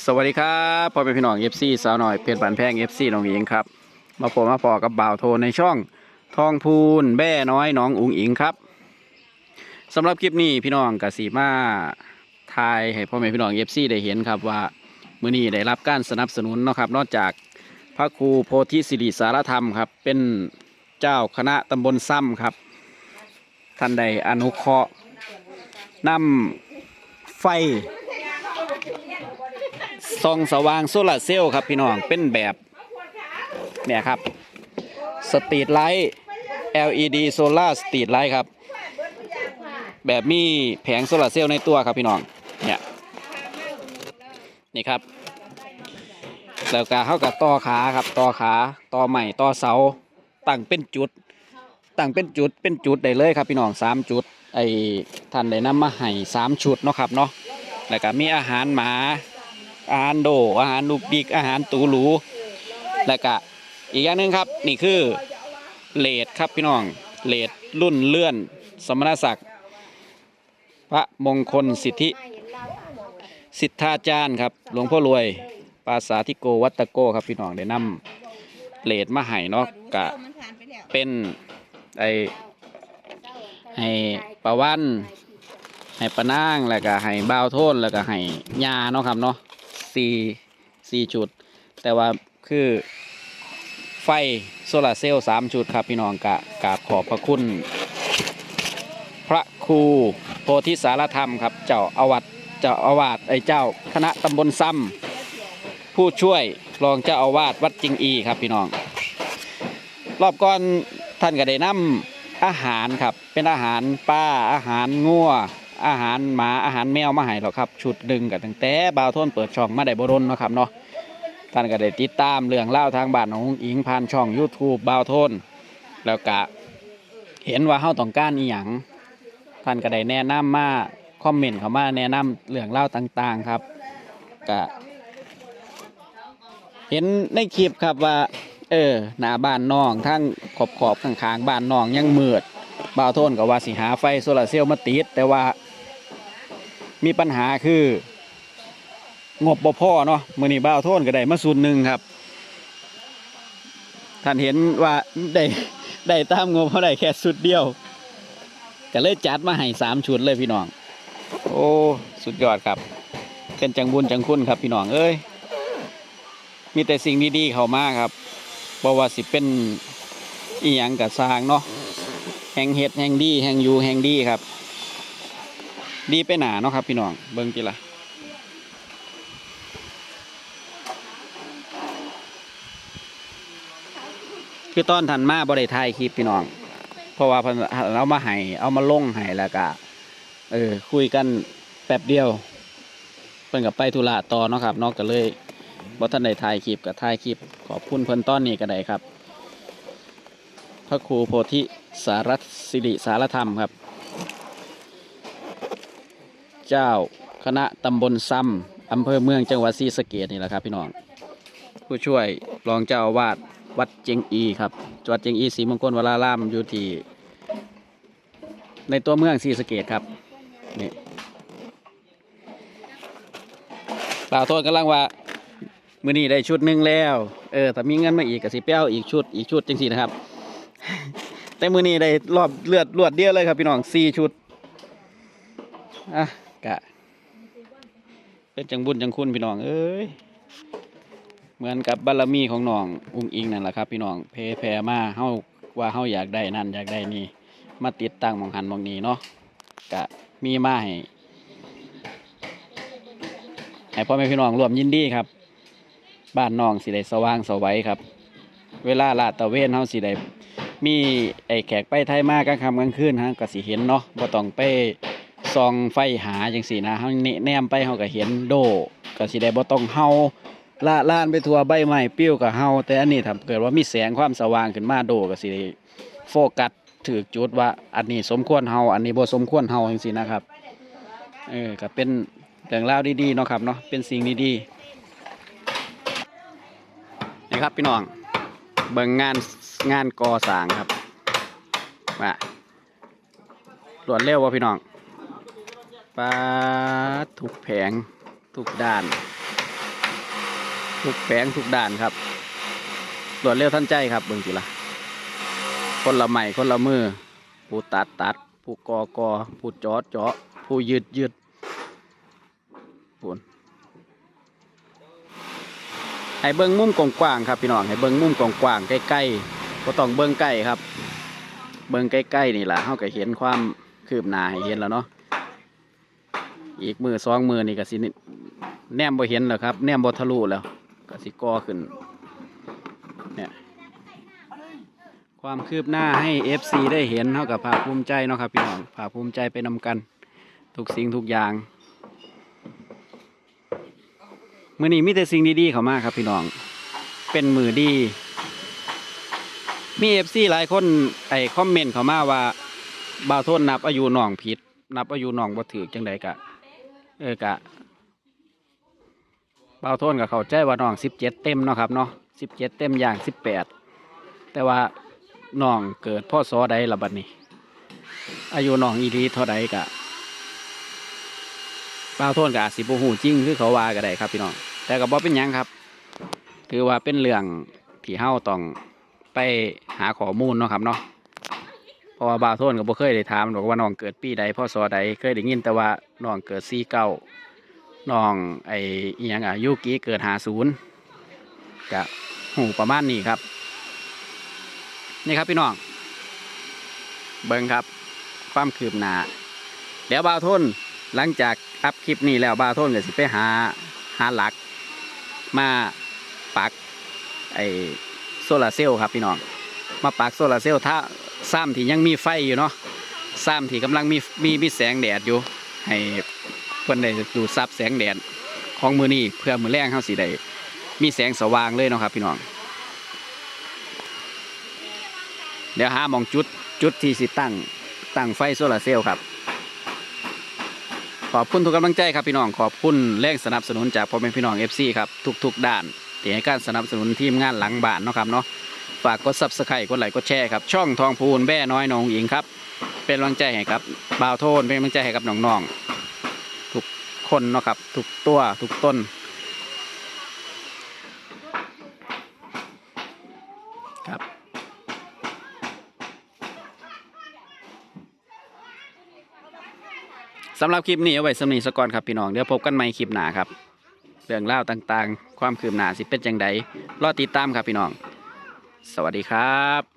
สวัสดีครับพ่อแม่พี่น้องเอฟซีสาวหน่อยเพชรบานแพงเอฟซีน้องหญิงครับ มาพบมาพอกับบ่าวโทในช่องทองพูนแบ่น้อยน้องอุ๋งอิงครับสำหรับคลิปนี้พี่น้องกสีมาทายให้พ่อแม่พี่น้องเอฟซีได้เห็นครับว่ามื้อนี้ได้รับการสนับสนุนนะครับ นอกจากพระครูโพธิสิริสารธรรมครับ เป็นเจ้าคณะตำบลซ้ำครับท่านใดอนุเคราะห์นำไฟ ส่องสว่างโซลาร์เซลล์ครับพี่น้องเป็นแบบเนี่ยครับสตรีทไลท์ LED โซลาสตรีทไลท์ครับ แบบมีแผงโซลาร์เซลล์ในตัวครับพี่น้องเนี่ยนี่ครับ แล้วก็เข้ากับต่อขาครับต่อขาต่อใหม่ต่อเสาตั้งเป็นจุดตั้งเป็นจุดเป็นจุดได้เลยครับพี่น้องสามจุดไอ้ท่านได้นำมาให้สามชุดเนาะครับเนาะ แล้วก็มีอาหารหมา อาหารโด อาหารลูกบิก อาหารตูหรู และก็อีกอย่างหนึ่งครับ นี่คือเลดครับพี่น้อง เลดรุ่นเลื่อน สมณศักดิ์พระมงคลสิทธิ สิทธาจารย์ครับ หลวงพ่อรวย ปาสาธิโกวัตโกครับพี่น้องได้นำเลดมาให้เนาะกะเป็นไอให้ประวัน ให้ปะนางแล้วก็ให้บ่าวโทนแล้วก็ให้ยาเนาะครับเนาะสี่สี่จุด แต่ว่าคือไฟโซลาร์เซลล์สามจุดครับพี่น้องกะกราบขอบพระคุณ พระครูโพธิสารธรรมครับ เจ้าอาวัดเจ้าอาวาสไอ้เจ้าคณะตำบลซ้ำผู้ช่วยรองเจ้าอาวาสวัดจิงอีครับพี่น้อง รอบก่อนท่านก็ได้นำอาหารครับเป็นอาหารป้าอาหารงัว อาหารหมาอาหารแมวมาให้หรอกครับ ชุดดึงกับตั้งแต่บ่าวโทนเปิดช่องมาได้บรนเนาะครับเนาะท่านก็ได้ติดตามเรื่องเล่าทางบ้านของอิงผ่านช่อง YouTube บ่าวโทนแล้วก็เห็นว่าเฮาต้องการอีหยังท่านก็ได้แนะนำมาคอมเมนต์เข้ามาแนะนำเรื่องเล่าต่างๆครับก็เห็นในคลิปครับว่า เออหน้าบ้านน้องทั้งขอบขอบข้างๆบ้านน้องยังมืดบ่าวโทนก็ว่าสิหาไฟโซลาร์เซลล์มาติดแต่ว่า มีปัญหาคืองบบ่พ่อเนาะมือนี้บ้าวโทนก็ได้มาสูนหนึ่งครับ ท่านเห็นว่าได้ได้ตามงบเขาได้แค่สุดเดียว ก็เลยจัดมาให้สามชุดเลยพี่น้อง โอ้สุดยอดครับ เป็นจังบุญจังคุณครับพี่น้องเอ้ยมีแต่สิ่งดีๆเข้ามาครับเพราะว่าสิเป็นอีหยังกับสร้างเนาะแห่งเห็ดแห่งดีแห่งอยู่แห่งดีครับ ดีไปหนาเนาะครับ พี่น้องเบิ่งกี่ละคือตอนทันมาบริถ่ายคลิปพี่น้อง เพราะว่าเพิ่นเอามาให้เอามาลงให้แล้วก็เออคุยกันแป๊บเดียวเพิ่นกับไปธุระต่อเนาะครับนอกก็เลยบ่ทันได้ถ่ายคลิปกับถ่ายคลิป ขอบคุณเพิ่นต้อนนี้ก็ได้ครับ พระครูโพธิสารสิริสารธรรมครับ เจ้าคณะตำบลซ้ำอำเภอเมืองจังหวัดศรีสะเกดนี่แหละครับ พี่น้องผู้ช่วยรองเจ้าอาวาสวัดเจงอีครับจวัดเจงอีศรีมงคลวรารามอยู่ที่ในตัวเมืองศรีสะเกดครับนี่บ่าวโทษกำลังว่ามือนี้ได้ชุดหนึ่งแล้วเออแต่มีเงินมาอีกกับสิเปียวอีกชุดอีกชุดจังสี่นะครับ แต่มือนี้ได้รอบเลือดรวดเดียวเลยครับพี่น้องสี่ชุดอะ กะ เป็นจังบุญจังคุณพี่น้องเอ้ยเหมือนกับบารมีของน้องอุ้งอิงนั่นแหละครับ พี่น้องเพแผ่มาเฮาว่าเฮาอยากได้นั่นอยากได้นี่ มาติดตั้งมองหันมองนี้เนาะกะมีมาให้ให้พ่อแม่พี่น้องร่วมยินดีครับ บ้านน้องสิได้สว่างสวัยครับ เวลาลาดตะเวนเฮาสิได้มีไอ้แขกไปไทยมากลางค่ำกลางคืนฮะก็สิเห็นเนาะบ่ต้องไป ส่องไฟหาจังสีนะเฮาแนมไปเฮาก็เห็นโดก็สิได้บ่ต้องเฮาละล่านไปทั่วใบไม้ปิ้วก็เฮาแต่อันนี้ถ้าเกิดว่ามีแสงความสว่างขึ้นมาโดก็สิได้โฟกัสถือจุดว่าอันนี้สมควรเฮาอันนี้บ่สมควรเฮาจังซี่นะครับเออก็เป็นเรื่องราวดีๆเนาะครับเนาะเป็นสิ่งดีๆนี่ครับพี่น้องเบิ่งงานงานก่อสร้างครับว่ารวดเร็วว่พี่น้อง ปลาทุกแผงทุกด้านทุกแผงทุกด่านครับรวดเร็วทันใจครับเบิ่งสิละคนละใหม่คนละมือ ผู้ตัดตัด ผู้กอกอผู้จาะเจาะผู้ยืดยืดปูนให้เบิ้งมุมกว้างๆครับพี่น้องให้เบิ้งมุมกว้างๆใกล้ๆก็ต้องเบิ้งใกล้ครับ เบิ้งใกล้ๆนี่แหละเขาก็เห็นความคืบหน้าให้เห็นแล้วเนาะ อีกมือสองมือนี่ก็สิแนมบ่เห็นแล้วครับ แนมบ่ทะลุแล้วก็สิก่อขึ้นเนี่ยความคืบหน้าให้ FC ได้เห็นเท่ากับภาคภูมิใจเนาะครับพี่น้องภาคภูมิใจไปนำกัน ทุกสิ่งทุกอย่างมือนี้มีแต่สิ่งดีๆเข้ามาครับพี่น้อง เป็นมือดี มี FC หลายคนไอ้คอมเมนต์เข้ามาว่าบ่าวโทษนับอายุน้องผิด นับอายุน้องบ่ถือจังใดกะ เออกะเบ่าโทษก็เขาใจว่าน้อง17เจ็ดเต็มเนาะครับเนาะ17เจ็ดเต็มอย่าง18แปดแต่ว่าน้องเกิดพ่อสอใดละบัดนี้ อายุน้องอีดีเท่าใดกะป้าโทนกะสิบหูจริงคือเขาว่าก็ได้ครับพี่น้องแต่ก็บ่เป็นยังครับ ถือว่าเป็นเรื่องที่เฮาต้องไปหาข้อมูลเนาะครับเนาะ ราะว่าบาวโทนก็บ่เคยได้ถามหรอกว่าน้องเกิดปีใดพ่อสอใดเคยได้ยินแต่ว่าน้องเกิดสี่เก้าน้องไอ้อิหยังอะยุกิเกิดหาศูนย์กะหูประมาณนี้ครับ นี่ครับพี่น้อง เบิ้งครับ ความคืบหน้าเดี๋ยวบาวโทนหลังจากอัพคลิปนี้แล้วบาวโทนก็สิไปหาหาหลัก มาปักไอโซลาเซลล์ครับพี่น้อง มาปักโซลาเซลล์ถ้า ซ้ำที่ยังมีไฟอยู่เนาะซ้ำที่กำลังมีมีมีแสงแดดอยู่ ให้เพิ่นได้ดูดซับแสงแดดของมือนี้เพื่อมือแรงเข้าสีได้มีแสงสว่างเลยเนาะครับพี่น้อง เดี๋ยวหามองจุดจุดที่สิตั้งตั้งไฟโซลาร์เซลล์ครับ ขอบคุณทุกกำลังใจครับพี่น้อง ขอบคุณแรงสนับสนุนจากพ่อแม่พี่น้อง FC ครับทุกๆ ด้านที่ให้การสนับสนุนทีมงานหลังบ้านเนาะครับเนาะ ฝากกดซับสไครต์กดไลค์กดแชร์ครับ ช่องทองพูนแบ่น้อยน้องหญิงครับ เป็นกำลังใจให้ครับบ่าวโทนเป็นกำลังใจให้กับน้องๆทุกคนเนาะครับ ทุกตัวทุกต้นครับสำหรับคลิปนี้เอาไว้สำนีสก่อนครับพี่น้องเดี๋ยวพบกันใหม่คลิปหน้าครับ เรื่องเล่าวต่างๆ ความคืบหน้าสิเป็นจังใดรอติดตามครับพี่น้อง สวัสดีครับ